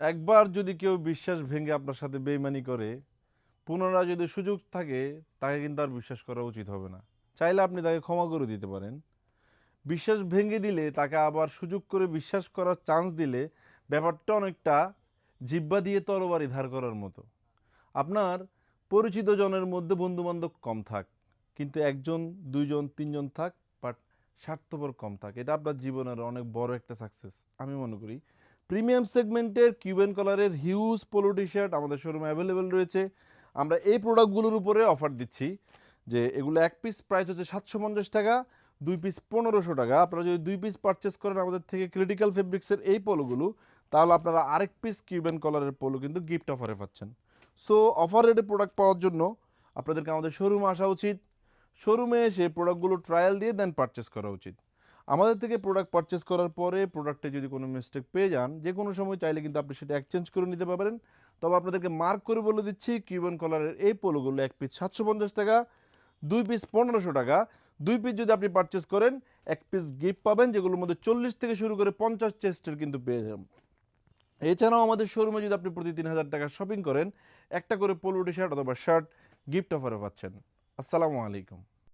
একবার যদি কেউ বিশ্বাস ভেঙে আপনার সাথে বেইমানি করে, পুনরায় যদি সুযোগ থাকে, তাকে কিন্তু আর বিশ্বাস করা উচিত হবে না। চাইলে আপনি তাকে ক্ষমা করে দিতে পারেন। বিশ্বাস ভেঙে দিলে তাকে আবার সুযোগ করে বিশ্বাস করার চান্স দিলে ব্যাপারটা অনেকটা জিব্বা দিয়ে তরবারি ধার করার মতো। আপনার পরিচিত জনের মধ্যে বন্ধুবান্ধব কম থাক, কিন্তু একজন, দুইজন, তিনজন থাক বাট স্বার্থপর কম থাক। এটা আপনার জীবনের অনেক বড় একটা সাকসেস আমি মনে করি। প্রিমিয়াম সেগমেন্টের কিউবেন কালারের হিউজ পোলো টি শার্ট আমাদের শোরুমে অ্যাভেলেবেল রয়েছে। আমরা এই প্রোডাক্টগুলোর উপরে অফার দিচ্ছি যে এগুলো এক পিস প্রাইস হচ্ছে সাতশো পঞ্চাশ টাকা, দুই পিস পনেরোশো টাকা। আপনারা যদি দুই পিস পারচেস করেন আমাদের থেকে ক্রিটিক্যাল ফেব্রিক্সের এই পোলোগুলো, তাহলে আপনারা আরেক পিস কিউবেন কালারের পোলো কিন্তু গিফট অফারে পাচ্ছেন। সো অফার রেটে প্রোডাক্ট পাওয়ার জন্য আপনাদেরকে আমাদের শোরুমে আসা উচিত। শোরুমে এসে প্রোডাক্টগুলো ট্রায়াল দিয়ে দেন পারচেস করা উচিত। আমাদের থেকে প্রোডাক্ট পারচেস করার পরে প্রোডাক্টে যদি কোনো মিস্টেক পেয়ে যান, যে কোনো সময় চাইলে কিন্তু আপনি সেটা এক্সচেঞ্জ করে নিতে পারেন তবে আপনাদেরকে মার্ক করে বলে দিচ্ছি কিউবেন কলারের এই পোলোগুলো এক পিস সাতশো পঞ্চাশ টাকা, দুই পিস পনেরোশো টাকা। দুই পিস যদি আপনি পারচেস করেন, এক পিস গিফট পাবেন, যেগুলোর মধ্যে চল্লিশ থেকে শুরু করে পঞ্চাশ চেস্টের কিন্তু পেয়ে যাবেন। এছাড়াও আমাদের শোরুমে যদি আপনি প্রতি তিন হাজার টাকা শপিং করেন, একটা করে পোলো টি শার্ট অথবা শার্ট গিফট অফারে পাচ্ছেন। আসসালামু আলাইকুম।